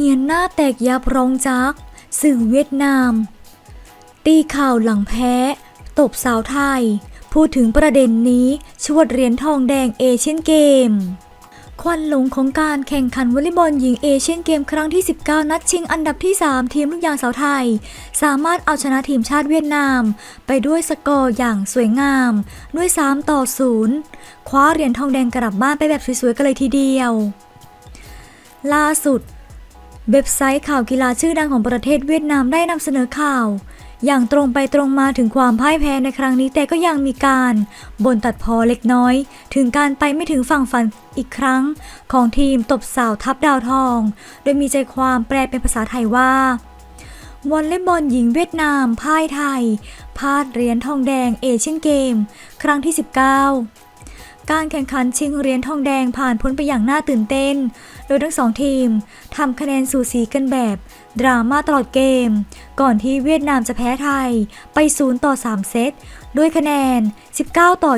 เงียนหน้าแตกยับรองจัก สื่อเวียดนาม ตีข่าวหลังแพ้ ตบสาวไทย พูดถึงประเด็นนี้ชวดเหรียญทองแดงเอเชียนเกม ควันหลงของการแข่งขันวอลเลย์บอลหญิงเอเชียนเกมครั้งที่ 19 นัดชิงอันดับที่ 3 ทีมลูกยางสาวไทย สามารถเอาชนะทีมชาติเวียดนาม ไปด้วยสกอร์อย่างสวยงาม ด้วย 3 ต่อ 0 คว้าเหรียญทองแดงกลับบ้านไปแบบสวยๆกันเลยทีเดียว ล่าสุด เว็บไซต์ข่าวกีฬาชื่อดังของประเทศเวียดนามได้นำเสนอข่าว อย่างตรงไปตรงมาถึงความพ่ายแพ้ในครั้งนี้แต่ก็ยังมีการบ่นตัดพอเล็กน้อย ถึงการไปไม่ถึงฝั่งฝันอีกครั้ง ของทีมตบสาวทับดาวทอง โดยมีใจความแปลเป็นภาษาไทยว่าวอลเลย์บอลหญิงเวียดนามพ่ายไทยพลาดเหรียญทองแดงเอเชียนเกม ครั้งที่ 19 การแข่งขันชิงเหรียญทองแดงผ่านพ้นไปอย่างน่าตื่นเต้น โดยทั้งสองทีมทำคะแนนสูสีกันแบบดราม่าตลอดเกม ก่อนที่เวียดนามจะแพ้ไทยไป0ต่อ3 เซต ด้วยคะแนน 19 ต่อ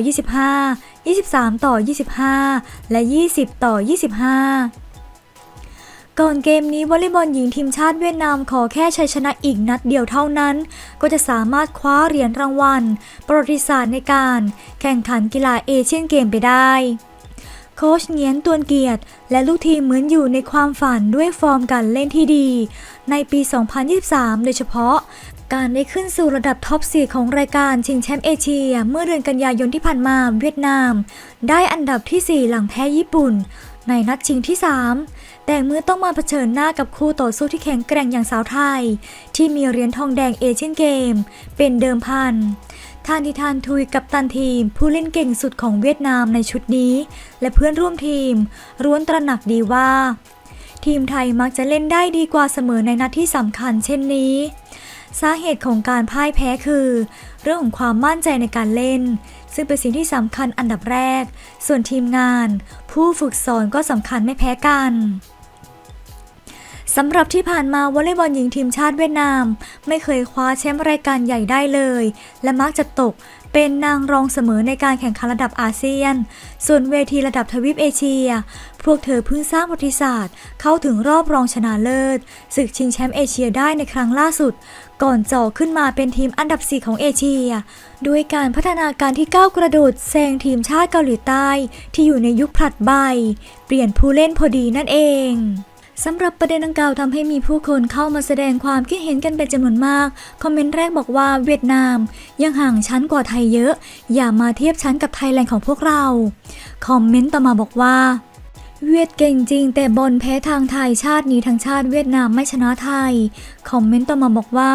25 23 ต่อ 25 และ 20 ต่อ 25ก่อนเกมนี้วอลเลย์บอลหญิงทีมชาติเวียดนามขอแค่ชัยชนะอีกนัดเดียวเท่านั้น ก็จะสามารถคว้าเหรียญรางวัล ประวัติศาสตร์ในการแข่งขันกีฬาเอเชียนเกมไปได้ โค้ชเงียนตวนเกียรติ และลูกทีมเหมือนอยู่ในความฝันด้วยฟอร์มการเล่นที่ดี ในปี 2023 โดยเฉพาะ การได้ขึ้นสู่ระดับท็อปสีของรายการชิงแชมป์เอเชีย เมื่อเดือนกันยายนที่ผ่านมาเวียดนาม ได้อันดับที่ 4 หลังแพ้ญี่ปุ่น ในนัดชิงที่ 3 แต่เมื่อต้องมาเผชิญหน้ากับคู่ต่อสู้ที่แข็งแกร่งอย่างสาวไทย ที่มีเหรียญทองแดงเอเชียนเกม เป็นเดิมพัน ทานทิทานทุยกับตันทีม ผู้เล่นเก่งสุดของเวียดนามในชุดนี้ และเพื่อนร่วมทีมร้วนตระหนักดีว่า ทีมไทยมักจะเล่นได้ดีกว่าเสมอในนัดที่สำคัญเช่นนี้ สาเหตุของการพ่ายแพ้คือ เรื่องของความมั่นใจในการเล่น ซึ่งเป็นสิ่งที่สำคัญอันดับแรก ส่วนทีมงาน ผู้ฝึกสอนก็สำคัญไม่แพ้กัน สำหรับที่ผ่านมาวอลเลย์บอลหญิงทีมชาติเวียดนาม ไม่เคยคว้าแชมป์รายการใหญ่ได้เลย และมักจะตกเป็นนางรองเสมอในการแข่งขันระดับอาเซียน ส่วนเวทีระดับทวีปเอเชีย พวกเธอเพิ่งสร้างประวัติศาสตร์ เข้าถึงรอบรองชนะเลิศศึกชิงแชมป์เอเชียได้ในครั้งล่าสุด ก่อนจ่อขึ้นมาเป็นทีมอันดับ 4 ของเอเชีย ด้วยการพัฒนาการที่ก้าวกระโดดแซงทีมชาติเกาหลีใต้ ที่อยู่ในยุคผลัดใบ เปลี่ยนผู้เล่นพอดีนั่นเอง สำหรับประเด็นดังกล่าวทำให้มีผู้คนเข้ามาแสดงความคิดเห็นกันเป็นจำนวนมาก คอมเมนต์แรกบอกว่าเวียดนาม ยังห่างชั้นกว่าไทยเยอะ อย่ามาเทียบชั้นกับไทยแลนด์ของพวกเรา คอมเมนต์ต่อมาบอกว่า เวียดเก่งจริง แต่บอลแพ้ทางไทยชาตินี้ทั้งชาติเวียดนามไม่ชนะไทย คอมเมนต์ต่อมาบอกว่า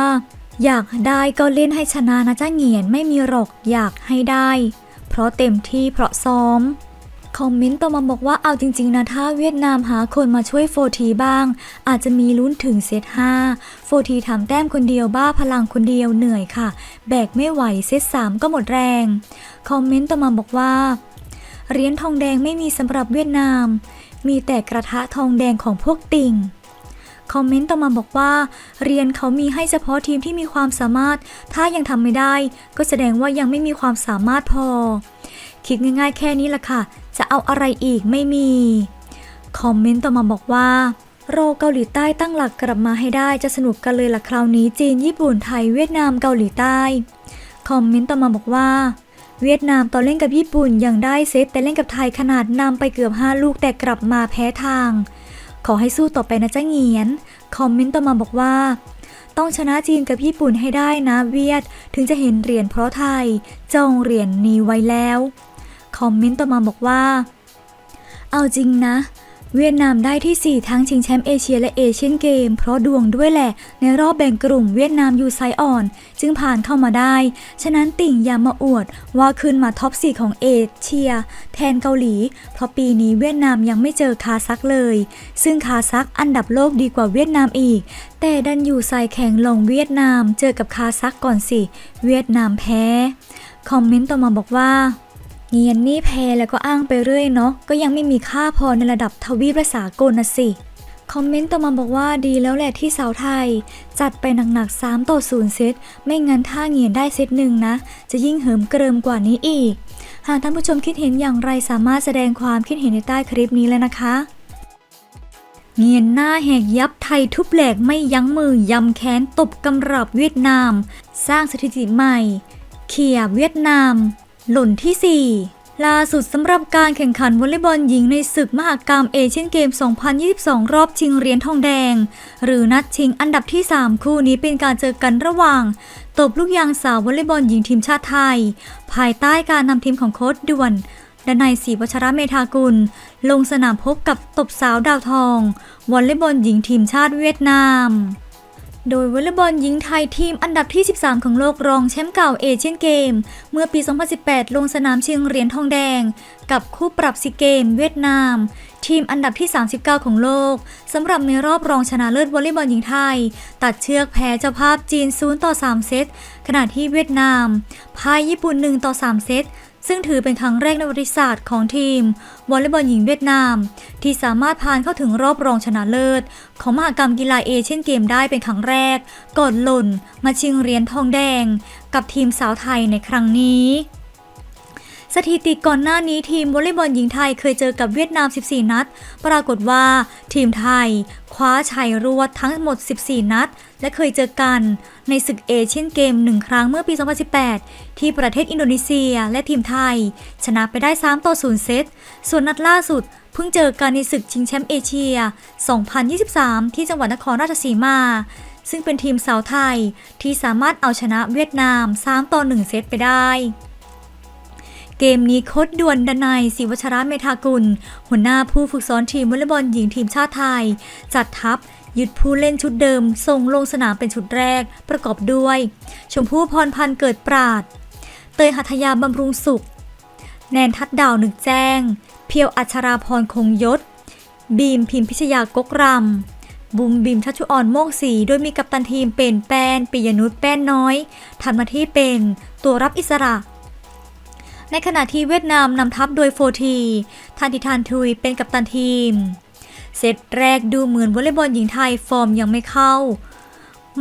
อยากได้ก็เล่นให้ชนะนะจ้าเหงียนไม่มีหรอกอยากให้ได้ เพราะเต็มที่เพราะซ้อม คอมเมนต์ต่อมาบอกว่าเอาจริง ๆ นะ ถ้าเวียดนามหาคนมาช่วยโฟทีบ้าง อาจจะมีลุ้นถึงเซต5โฟทีทำแต้มคนเดียวบ้าพลังคนเดียวเหนื่อยค่ะ แบกไม่ไหวเซต3ก็หมดแรง คอมเมนต์ต่อมาบอกว่าเหรียญทองแดงไม่มีสำหรับเวียดนาม มีแต่กระทะทองแดงของพวกติ่งคอมเมนต์ต่อมาบอกว่า เรียนเขามีให้เฉพาะทีมที่มีความสามารถ ถ้ายังทำไม่ได้ ก็แสดงว่ายังไม่มีความสามารถพอ คิดง่ายๆแค่นี้แหละค่ะ จะเอาอะไรอีกไม่มี คอมเมนต์ต่อมาบอกว่าโรเกาหลีใต้ตั้งหลักกลับมาให้ได้จะสนุกกันเลยล่ะคราวนี้จีนญี่ปุ่นไทยเวียดนามเกาหลีใต้ คอมเมนต์ต่อมาบอกว่า เวียดนามตอนเล่นกับญี่ปุ่นยังได้เซตแต่เล่นกับไทยขนาดนำไปเกือบ 5 ลูกแต่กลับมาแพ้ทาง ขอให้สู้ต่อไปนะจ้าเงียน คอมเมนต์ต่อมาบอกว่า ต้องชนะจีนกับญี่ปุ่นให้ได้นะเวียด ถึงจะเห็นเหรียญเพราะไทยจองเหรียญนี้ไว้แล้ว คอมเมนต์ต่อมาบอกว่า เอาจริงนะ เวียดนามได้ที่ 4 ทั้งชิงแชมป์เอเชียและเอเชียนเกม เพราะดวงด้วยแหละ ในรอบแบ่งกลุ่มเวียดนามอยู่ไซส์อ่อน จึงผ่านเข้ามาได้ ฉะนั้นติ่งอย่ามาอวด ว่าขึ้นมาท็อป 4 ของเอเชีย แทนเกาหลี เพราะปีนี้เวียดนามยังไม่เจอคาซักเลย ซึ่งคาซักอันดับโลกดีกว่าเวียดนามอีก แต่ดันอยู่ไซส์แข็งลงเวียดนาม เจอกับคาซักก่อนสิ เวียดนามแพ้ คอมเมนต์ต่อมาบอกว่า เงียนนี่แพ้แล้วก็อ้างไปเรื่อยเนาะก็ยังไม่มีค่าพอในระดับทวีปและสากลนะสิ คอมเมนต์ต่อมาบอกว่าดีแล้วแหละที่สาวไทย จัดไปหนักๆ 3 ต่อ 0 เซต ไม่งั้นถ้าเงียนได้เซตหนึ่งนะ จะยิ่งเหิมเกริมกว่านี้อีก หากท่านผู้ชมคิดเห็นอย่างไรสามารถแสดงความคิดเห็นในใต้คลิปนี้เลยนะคะเงียนหน้าแหกยับไทยทุบแหลกไม่ยั้งมือยำแค้นตบกำรับเวียดนาม สร้างสถิติใหม่ เขี่ยเวียดนาม หล่นที่ 4 ล่าสุดสำหรับการแข่งขันวอลเลย์บอลหญิงในศึกมหากรรมเอเชียนเกม 2022 รอบชิงเหรียญทองแดง หรือนัดชิงอันดับที่ 3 คู่นี้เป็นการเจอกันระหว่าง ตบลูกยางสาววอลเลย์บอลหญิงทีมชาติไทย ภายใต้การนำทีมของโค้ชด่วนดนัยศรีวัชระเมธากุล ลงสนามพบกับตบสาวดาวทองวอลเลย์บอลหญิงทีมชาติเวียดนาม โดยวอลเลย์บอลหญิงไทยทีมอันดับที่ 13 ของโลกรองแชมป์เก่าเอเชียนเกม เมื่อปี 2018 ลงสนามชิงเหรียญทองแดง กับคู่ปรับซีเกมเวียดนาม ทีมอันดับที่ 39 ของโลกสำหรับในรอบรองชนะเลิศวอลเลย์บอลหญิงไทย ตัดเชือกแพ้เจ้าภาพจีน 0 ต่อ 3 เซต ขณะที่เวียดนามพ่ายญี่ปุ่น 1 ต่อ 3 เซตซึ่งถือเป็นครั้งแรกในประวัติศาสตร์ของทีมวอลเลย์บอลหญิงเวียดนาม ที่สามารถผ่านเข้าถึงรอบรองชนะเลิศ ของมหกรรมกีฬาเอเชียนเกมได้เป็นครั้งแรก ก่อนหล่น มาชิงเหรียญทองแดง กับทีมสาวไทยในครั้งนี้ สถิติก่อนหน้านี้ทีมวอลเลย์บอลหญิงไทยเคยเจอกับเวียดนาม 14 นัด ปรากฏว่าทีมไทยคว้าชัยรวดทั้งหมด 14 นัด และเคยเจอกันในศึกเอเชียนเกมหนึ่งครั้งเมื่อปี 2018 ที่ประเทศอินโดนีเซียและทีมไทย ชนะไปได้ 3 ต่อ 0 เซต ส่วนนัดล่าสุดเพิ่งเจอกันในศึกชิงแชมป์เอเชีย 2023 ที่จังหวัดนครราชสีมา ซึ่งเป็นทีมสาวไทยที่สามารถเอาชนะเวียดนาม 3 ต่อ 1 เซตไปได้ เกมนี้โค้ดด่วนดนัยศิวชระเมธากุล หัวหน้าผู้ฝึกสอนทีมวอลเลย์บอลหญิงทีมชาติไทย จัดทัพยึดผู้เล่นชุดเดิม ส่งลงสนามเป็นชุดแรก ประกอบด้วย ชมพู่พรพันธ์เกิดปราด เตยหัทยาบำรุงสุข แนนทัดดาวหนึกแจ้ง เพียวอัชราพรคงยศ บีมพิมพิชยากกรำบุมบิมชัชชุอ่อนโมกศีโดยมีกัปตันทีมเป็นแป้นปิยนุชแป้นน้อยทำหน้าที่เป็นตัวรับอิสระ ในขณะที่เวียดนามนำทัพโดยโฟทีทันติทานทุยเป็นกัปตันทีม เซตแรกดูเหมือนวอลเลย์บอลหญิงไทยฟอร์มยังไม่เข้า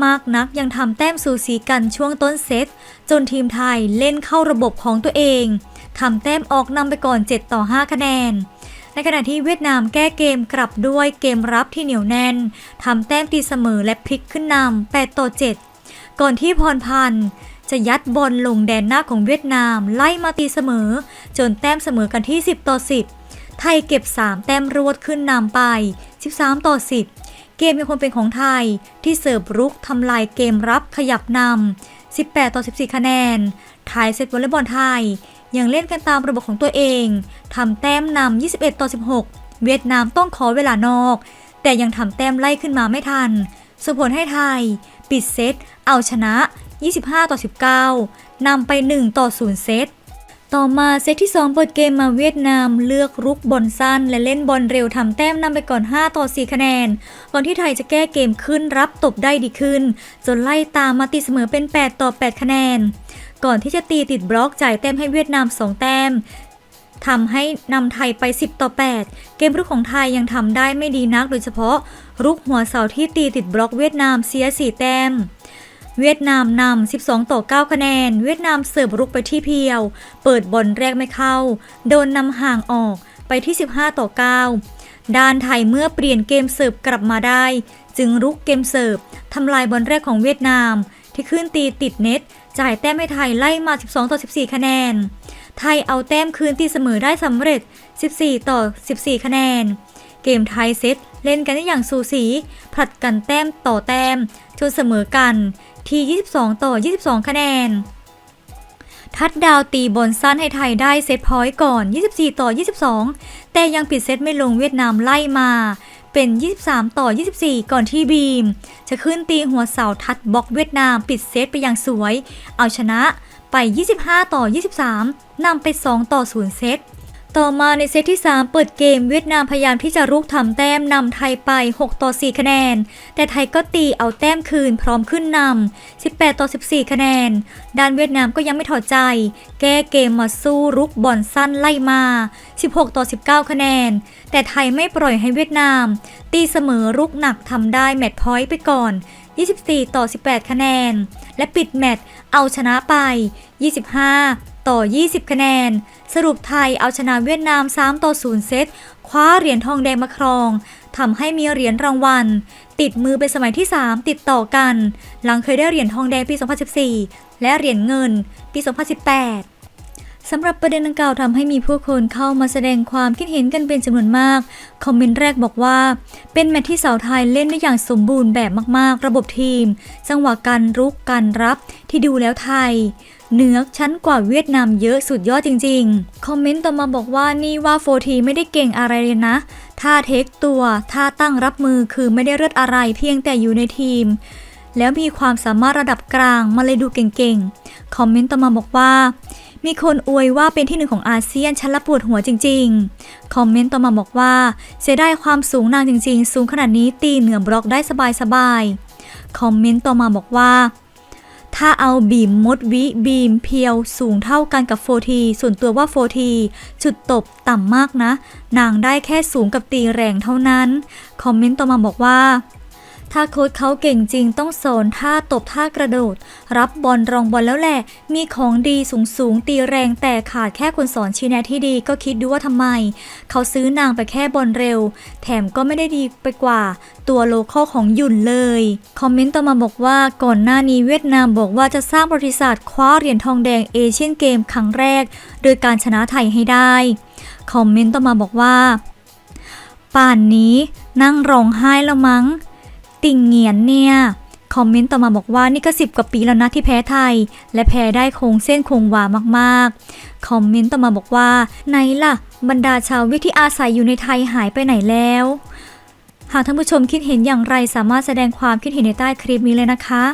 มากนักยังทำแต้มสูสีกันช่วงต้นเซต จนทีมไทยเล่นเข้าระบบของตัวเองทำแต้มออกนำไปก่อน 7 ต่อ 5 คะแนน ในขณะที่เวียดนามแก้เกมกลับด้วยเกมรับที่เหนียวแน่นทำแต้มตีเสมอและพลิกขึ้นนำ8ต่อ 7 ก่อนที่พรพันธ์ จะยัดบอลลงแดนหน้าของเวียดนาม ไล่มาตีเสมอ จนแต้มเสมอกันที่ 10 ต่อ 10 ไทยเก็บ 3 แต้มรวดขึ้นนำไป 13 ต่อ 10 เกมยังคงเป็นของไทยที่เสิร์ฟรุกทำลายเกมรับขยับนำ18 ต่อ 14 คะแนน ไทยเซตวอลเลย์บอลไทย ยังเล่นกันตามระบบของตัวเอง ทำแต้มนำ 21 ต่อ 16 เวียดนามต้องขอเวลานอก แต่ยังทำแต้มไล่ขึ้นมาไม่ทันส่งผลให้ไทย ปิดเซตเอาชนะ 25 ต่อ 19 นำไป 1 ต่อ 0 เซต ต่อมาเซตที่ 2 เปิดเกมมาเวียดนามเลือกรุกบอลสั้น และเล่นบอลเร็วทำแต้มนำไปก่อน 5 ต่อ 4 คะแนน ก่อนที่ไทยจะแก้เกมขึ้นรับตบได้ดีขึ้น จนไล่ตามมาตีเสมอเป็น 8 ต่อ 8 คะแนน ก่อนที่จะตีติดบล็อกจ่ายแต้มให้เวียดนาม 2 แต้มทำให้นำไทยไป 10 ต่อ 8 เกมรุกของไทยยังทำได้ไม่ดีนักโดยเฉพาะรุกหัวเสาที่ตีติดบล็อกเวียดนามเสีย 4 แต้ม เวียดนามนำ 12 ต่อ 9 คะแนน เวียดนามเสิร์ฟรุกไปที่เพียว เปิดบอลแรกไม่เข้า โดนนำห่างออกไปที่ 15 ต่อ 9 ด้านไทยเมื่อเปลี่ยนเกมเสิร์ฟกลับมาได้ จึงรุกเกมเสิร์ฟทำลายบอลแรกของเวียดนาม ที่ขึ้นตีติดเน็ต จ่ายแต้มให้ไทยไล่มา 12 ต่อ 14 คะแนน ไทยเอาแต้มคืนตีเสมอได้สำเร็จ 14 ต่อ 14 คะแนน เกมไทยเซตเล่นกันได้อย่างสูสีผลัดกันแต้มต่อแต้มจนเสมอกัน ที่ 22 ต่อ 22 คะแนน ทัดดาวตีบอลสั้นให้ไทยได้เซตพอยต์ก่อน 24 ต่อ 22 แต่ยังปิดเซตไม่ลงเวียดนามไล่มา เป็น 23 ต่อ 24 ก่อนที่บีม จะขึ้นตีหัวเสาทัดบล็อกเวียดนามปิดเซตไปอย่างสวย เอาชนะไป 25 ต่อ 23นำไป 2 ต่อ 0 เซต ต่อมาในเซตที่ 3 เปิดเกมเวียดนามพยายามที่จะรุกทำแต้มนำไทยไป 6 ต่อ 4 คะแนน แต่ไทยก็ตีเอาแต้มคืนพร้อมขึ้นนำ 18 ต่อ 14 คะแนน ด้านเวียดนามก็ยังไม่ถอดใจ แก้เกมมาสู้รุกบอลสั้นไล่มา 16 ต่อ 19 คะแนน แต่ไทยไม่ปล่อยให้เวียดนาม ตีเสมอรุกหนักทำได้แมตช์พอยต์ไปก่อน 24 ต่อ 18 คะแนน และปิดแมตช์เอาชนะไป 25 ต่อ 20 คะแนน สรุปไทยเอาชนะเวียดนาม 3 ต่อ 0 เซต คว้าเหรียญทองแดงมาครองทำให้มีเหรียญรางวัล ติดมือเป็นสมัยที่ 3 ติดต่อกัน หลังเคยได้เหรียญทองแดงปี 2014 และเหรียญเงินปี 2018 สำหรับประเด็นดังกล่าวทำให้มีผู้คนเข้ามาแสดงความคิดเห็นกันเป็นจำนวนมาก คอมเมนต์แรกบอกว่า เป็นแมตช์ที่สาวไทยเล่นได้อย่างสมบูรณ์แบบมากๆ ระบบทีม จังหวะการรุกการรับที่ดูแล้วไทยเหนือชั้นกว่าเวียดนามเยอะสุดยอดจริงๆ คอมเมนต์ต่อมาบอกว่านี่ว่าโฟทีไม่ได้เก่งอะไรเลยนะ ท่าเทคตัว ท่าตั้งรับมือคือไม่ได้เลือดอะไรเพียงแต่อยู่ในทีม แล้วมีความสามารถระดับกลางมาเลยดูเก่งๆ คอมเมนต์ต่อมาบอกว่า มีคนอวยว่าเป็นที่หนึ่งของอาเซียนฉันละปวดหัวจริง ๆ คอมเมนต์ต่อมาบอกว่า เสียดายความสูงนางจริง ๆ สูงขนาดนี้ตีเหนือบล็อกได้สบายๆ คอมเมนต์ต่อมาบอกว่า ถ้าเอาบีมมดวิบีมเพียวสูงเท่ากันกับโฟทีส่วนตัวว่าโฟทีจุดตบต่ำมากนะ นางได้แค่สูงกับตีแรงเท่านั้น คอมเมนต์ต่อมาบอกว่า ถ้าโค้ชเขาเก่งจริงต้องสอนท่าตบท่ากระโดด รับบอลรองบอลแล้วแหละ มีของดีสูงสูงตีแรงแต่ขาดแค่คนสอนชี้แนะที่ดีก็คิดดูว่าทำไม เขาซื้อนางไปแค่บอลเร็ว แถมก็ไม่ได้ดีไปกว่า ตัวโลคอลของหยุ่นเลย คอมเมนต์ต่อมาบอกว่าก่อนหน้านี้เวียดนามบอกว่าจะสร้างประวัติศาสตร์คว้าเหรียญทองแดงเอเชียนเกมครั้งแรก โดยการชนะไทยให้ได้ คอมเมนต์ต่อมาบอกว่า ป่านนี้นั่งร้องไห้แล้วมั้ง ติ่งเงียนเนี่ยคอมเมนต์ต่อมาบอกว่านี่ก็สิบกว่าปีแล้วนะที่แพ้ไทย และแพ้ได้คงเส้นคงวามากๆ คอมเมนต์ต่อมาบอกว่าไหนล่ะ บรรดาชาวเวียดที่อาศัยอยู่ในไทยหายไปไหนแล้ว หากท่านผู้ชมคิดเห็นอย่างไรสามารถแสดงความคิดเห็นในใต้คลิปนี้เลยนะคะ